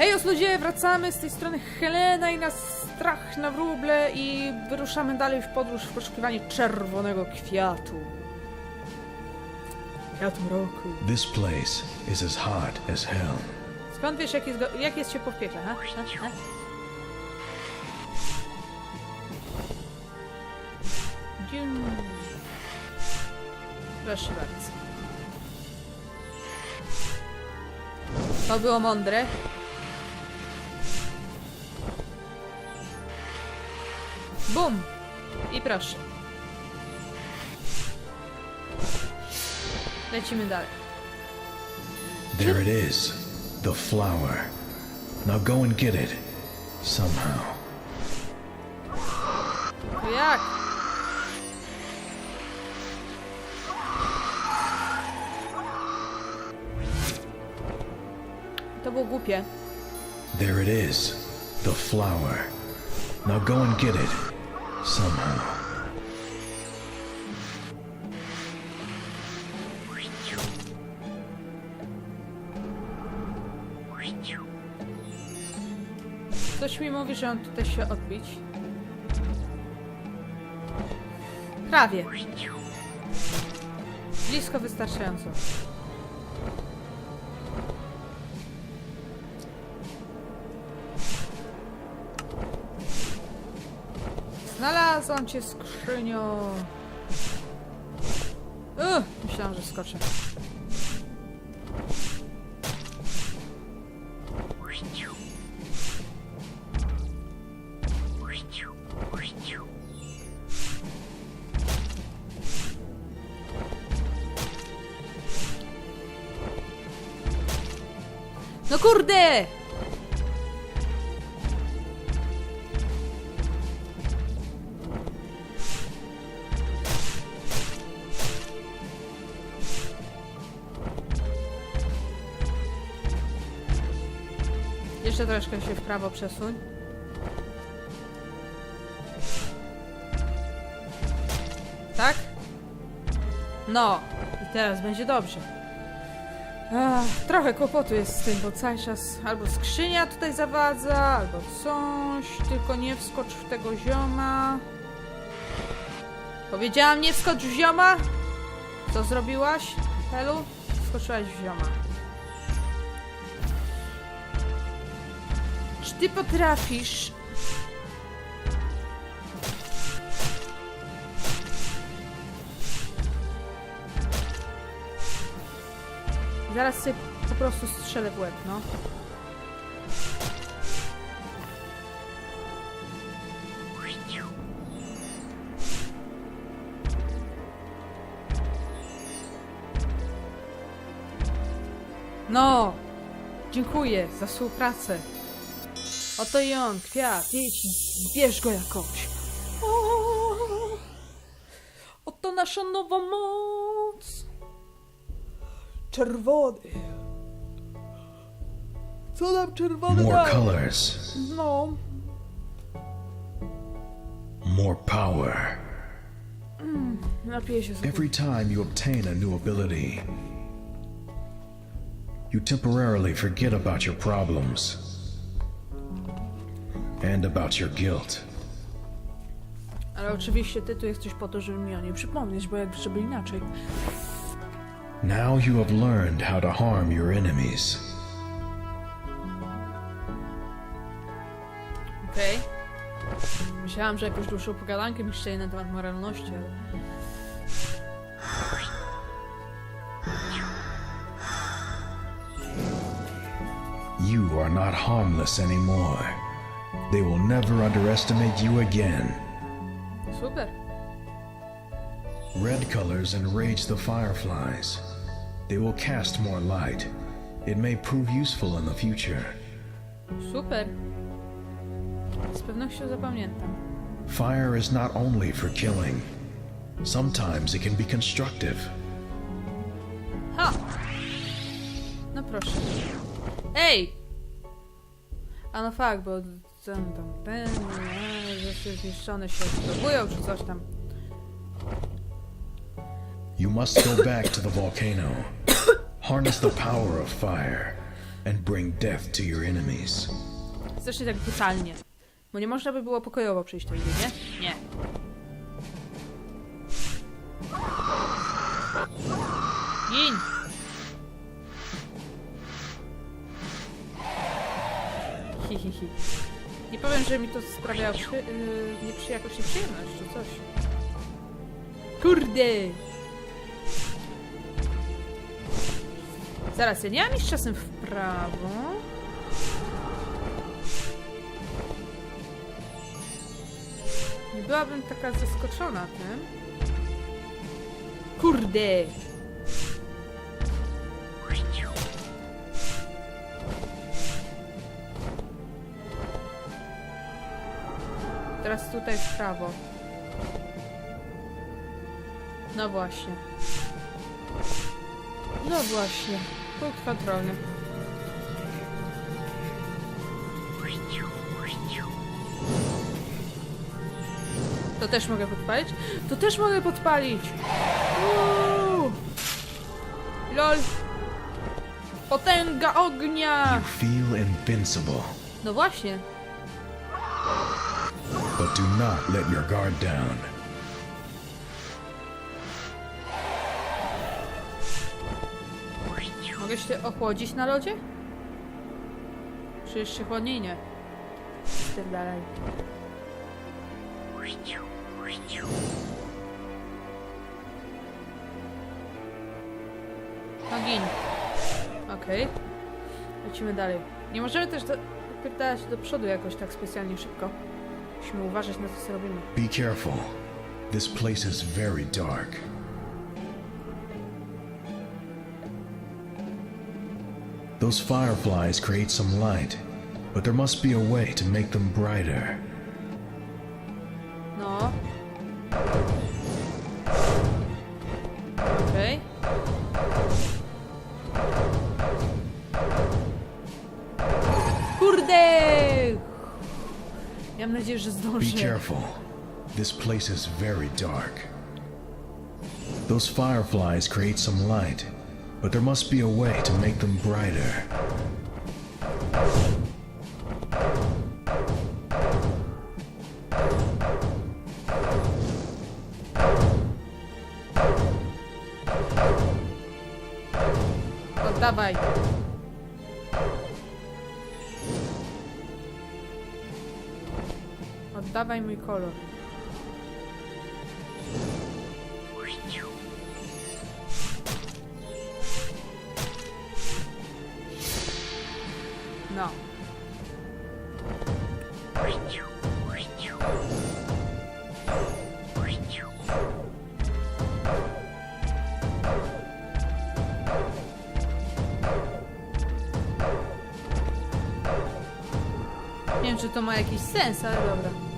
Hejos ludzie, wracamy z tej strony Helena i na strach na wróble i wyruszamy dalej w podróż w poszukiwanie czerwonego kwiatu. Kwiatu mroku. This place is as hot as hell. Skąd wiesz, jak jest, jak jest ciepło w piekle, ha? ha? ha? Proszę bardzo. To było mądre. Bum! I proszę. Lecimy dalej. There it is, the flower. Now go and get it. Somehow. To jak? To było głupie. There it is, the flower. Now go and get it. Somehow. Coś mi mówi, że on tutaj się odbić. Prawie. Blisko wystarczająco. Znalazłam cię, skrzynio. Uch, myślałam, że skoczę. No kurde! Troszkę się w prawo przesuń. Tak? No, i teraz będzie dobrze. Trochę kłopotu jest z tym, bo cały czas albo skrzynia tutaj zawadza, albo coś, tylko nie wskocz w tego zioma. Powiedziałam nie wskocz w zioma? Co zrobiłaś, Helu? Wskoczyłaś w zioma. Ty potrafisz... Zaraz sobie po prostu strzelę w łeb, no. No! Dziękuję za współpracę. Oto i on, kwiat, idź, zbierz go jakoś. O! Oto nasza nowa moc. Czerwony. Co nam czerwony More daje? colors, No, more power. Mm, napiję się z Every time you obtain a new ability, you temporarily forget about your problems and about your guilt. Ale oczywiście ty tu jesteś po to, żeby mi o niej przypomnieć, bo jak żeby inaczej. Now you have learned how to harm your enemies. Okej. Myślałam, że jakąś dłuższą pogadankę mi szczeli na temat moralności, ale... You are not harmless anymore. They will never underestimate you again. Super. Red colors enrage the fireflies. They will cast more light. It may prove useful in the future. Super. Z pewnością zapamiętam. Fire is not only for killing. Sometimes it can be constructive. Ha! No proszę. Ej! A no fakt, bo ten tam, ten, e, rzeczy zniszczone się odbudowują, czy coś tam. You must go back to the volcano. Harness the power of fire. and bring death to your enemies. Strasznie tak brutalnie. Bo nie można by było pokojowo przejść tędy, nie? Nie. Gin! Hi, hi, hi. Nie powiem, że mi to sprawia przy, yy, nieprzy, jakoś nieprzyjemność czy coś. Kurde! Zaraz, ja nie mam iść czasem w prawo. Nie byłabym taka zaskoczona tym. Kurde! Teraz tutaj w prawo. No właśnie. No właśnie. Punkt kontrolny. To też mogę podpalić? To też mogę podpalić! Uuu! LOL! Potęga ognia! You feel invincible, No właśnie. But do not let your guard down. Mogę się ochłodzić na lodzie? Czy jeszcze chłodniej nie? Tym dalej. No gin. Okej. Lecimy dalej. Nie możemy też do, pytać do przodu jakoś tak specjalnie szybko. Musimy uważać na to, co robimy. Be careful. This place is very dark. Those fireflies create some light, but there must be a way to make them brighter. Mam nadzieję, że Be zdążę. careful. This place is very dark. Those fireflies create some light, but there must be a way to make them brighter. Oddawaj. Oddawaj mój kolor. No. Nie wiem, czy to ma jakiś sens, ale dobra.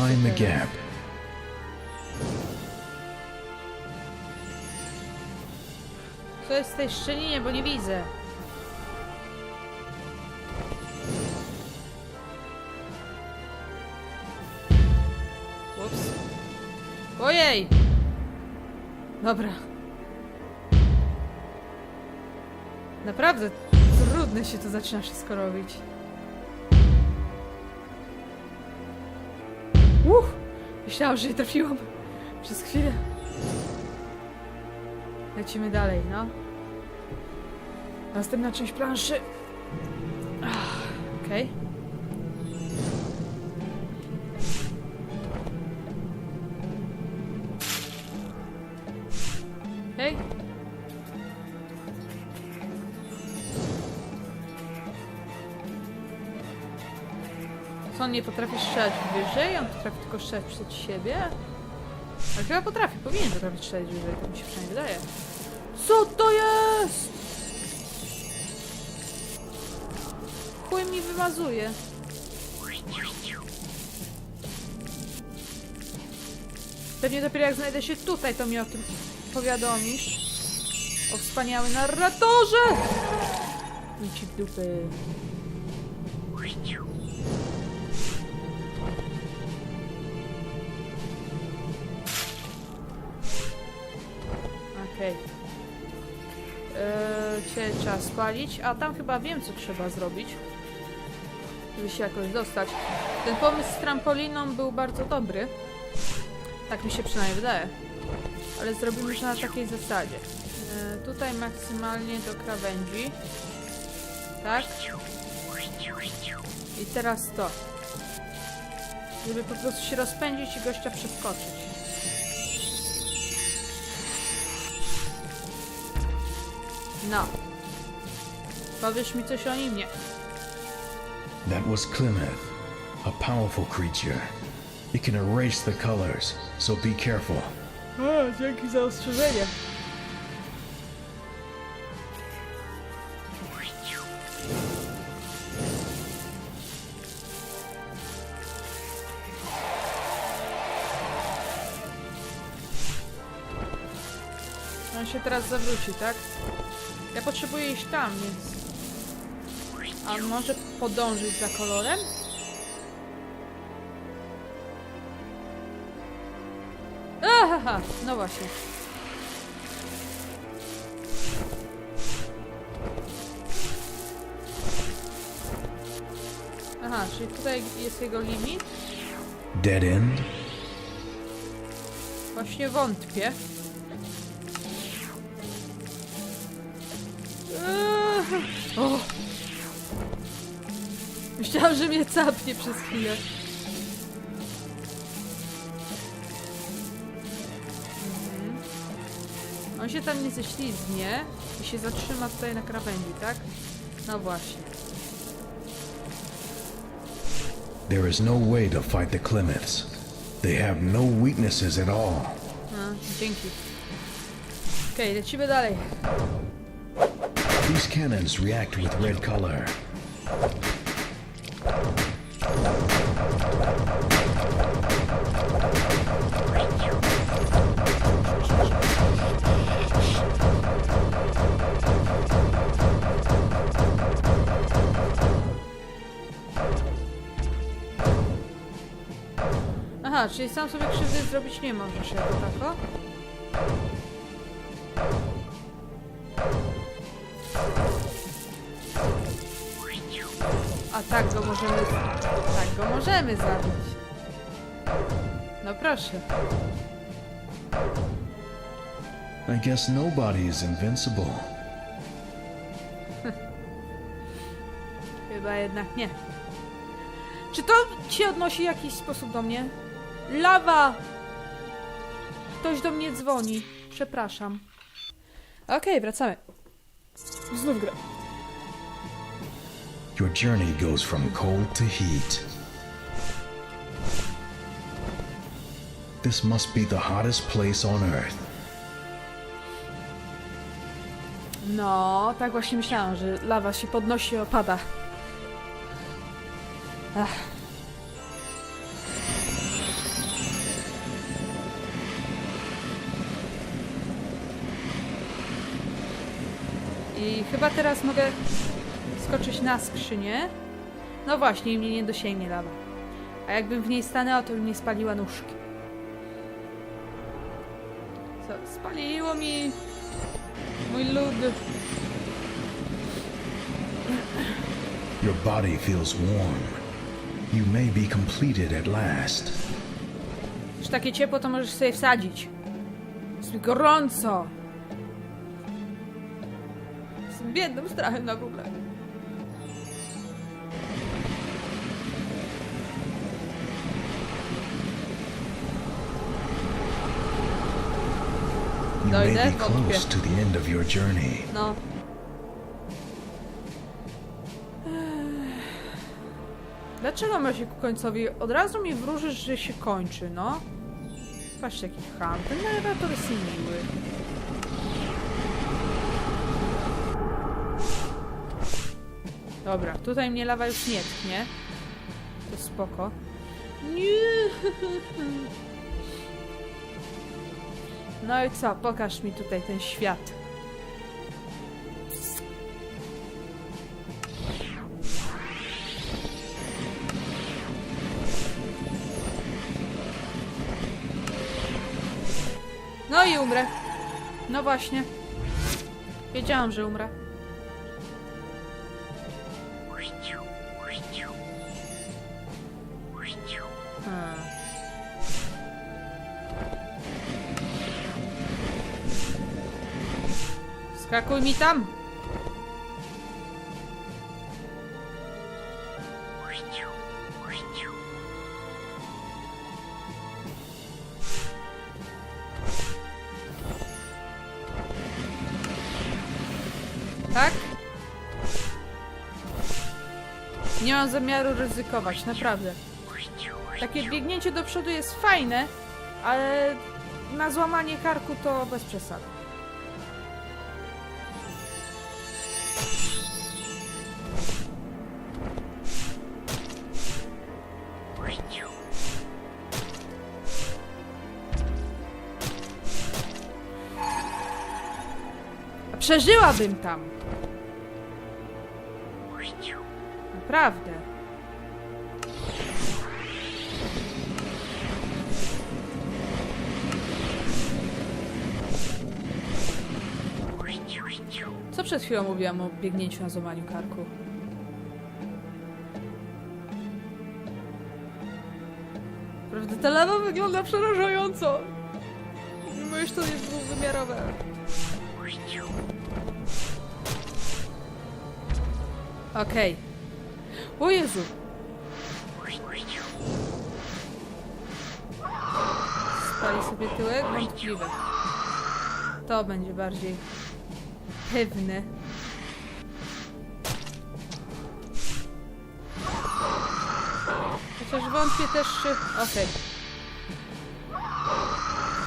Mind the gap. Co jest w tej szczelinie, bo nie widzę. Ups. Ojej! Dobra. Naprawdę trudne się to zaczyna wszystko robić. Uff! Myślałam, że nie trafiłam. Przez chwilę. Lecimy dalej, no. Następna część planszy. Okej. Okej. Co nie potrafi strzelać wyżej? On potrafi tylko strzelać przed siebie? Ale chyba potrafi, powinien potrafić strzelać wyżej, tak mi się przynajmniej wydaje. Co to jest? Chuj mi wymazuje. Pewnie dopiero jak znajdę się tutaj, to mi o tym powiadomisz. O wspaniały narratorze! Idź w dupy. Się trzeba spalić, a tam chyba wiem, co trzeba zrobić, żeby się jakoś dostać. Ten pomysł z trampoliną był bardzo dobry. Tak mi się przynajmniej wydaje. Ale zrobimy to na takiej zasadzie. E, tutaj maksymalnie do krawędzi. Tak? I teraz to. Żeby po prostu się rozpędzić i gościa przeskoczyć. No. Powiesz mi coś o nim? Nie. That was Clemeth, a powerful creature. It can erase the colors, so be careful. O, dzięki za ostrzeżenie. On się teraz zawróci, tak? Ja potrzebuję iść tam, więc... A może podążyć za kolorem? Aha, no właśnie. Aha, czyli tutaj jest jego limit? Dead end? Właśnie wątpię. O! Myślałam, że mnie capnie przez chwilę. Mhm. On się tam nie ześlizgnie i się zatrzyma tutaj na krawędzi, tak? No właśnie. There is no way to fight the Clemeths. They have no weaknesses at all. No, dzięki. Okej, lecimy dalej. These cannons react with red color. Aha, czyli sam sobie krzywdy zrobić nie możesz jako tako? Go możemy zabić. No proszę. I guess nobody is invincible. Chyba jednak nie. Czy to się odnosi w jakiś sposób do mnie? Lawa! Ktoś do mnie dzwoni. Przepraszam. Okej, wracamy. Znów gra. Your journey goes from cold to heat. This must be the hottest place on Earth. No, tak właśnie myślałam, że lawa się podnosi i opada. Ach. I chyba teraz mogę skoczyć na skrzynię. No właśnie, mnie nie dosięgnie lawa. A jakbym w niej stanęła, to bym nie spaliła nóżki. Spaliło mi mój lód. Your body feels warm. You may be completed at last. Już takie ciepło to możesz sobie wsadzić. Jest mi gorąco. Jestem biednym strachem na Google. You No, may that's be not close good. to the end of your journey. No. Dlaczego ma się ku końcowi? Od razu mi wróżysz, że się kończy, no. Patrzcie, jaki ham. Ten narrator jest miły. Dobra, tutaj mnie lawa już nie tknie. To spoko. Nie. No i co? Pokaż mi tutaj ten świat. No i umrę. No właśnie. Wiedziałam, że umrę. Skakuj mi tam! Tak? Nie mam zamiaru ryzykować, naprawdę. Takie biegnięcie do przodu jest fajne, ale na złamanie karku to bez przesady. Przeżyłabym tam. Naprawdę. Co przed chwilą mówiłam o biegnięciu na złamaniu karku? Prawda, ta lawa wygląda przerażająco. Mimo już to jest dwuwymiarowe. Okej. O Jezu. Spali sobie tyłek? Wątpliwe. To będzie bardziej pewne. Chociaż wątpię też, czy... Okej.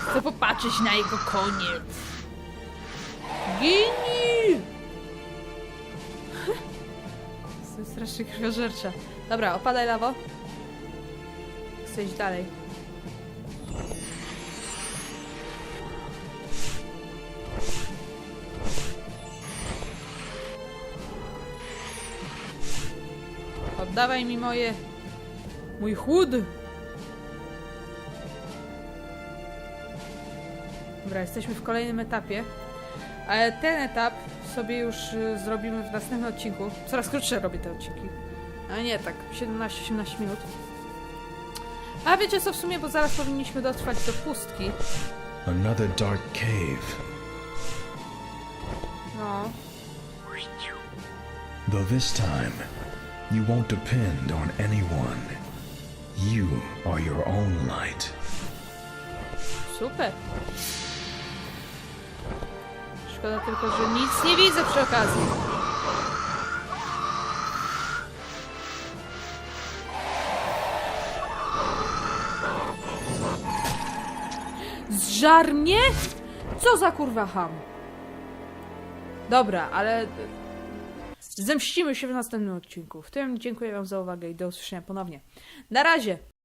Chcę popatrzeć na jego koniec. Gini! Jestem strasznie krwiożercza. Dobra, opadaj lawo. Chcę iść dalej. Oddawaj mi moje... Mój chłód! Dobra, jesteśmy w kolejnym etapie. Ale ten etap sobie już y, zrobimy w następnym odcinku. Coraz krótsze robię te odcinki. Ale nie, tak 17-18 minut. A wiecie co w sumie, bo zaraz powinniśmy dotrwać do pustki. Another dark cave. No. Though this time, you won't depend on anyone. You are your own light. Super. Szkoda tylko, że nic nie widzę przy okazji. Zżar mnie? Co za kurwa ham? Dobra, ale zemścimy się w następnym odcinku. W tym dziękuję wam za uwagę i do usłyszenia ponownie. Na razie!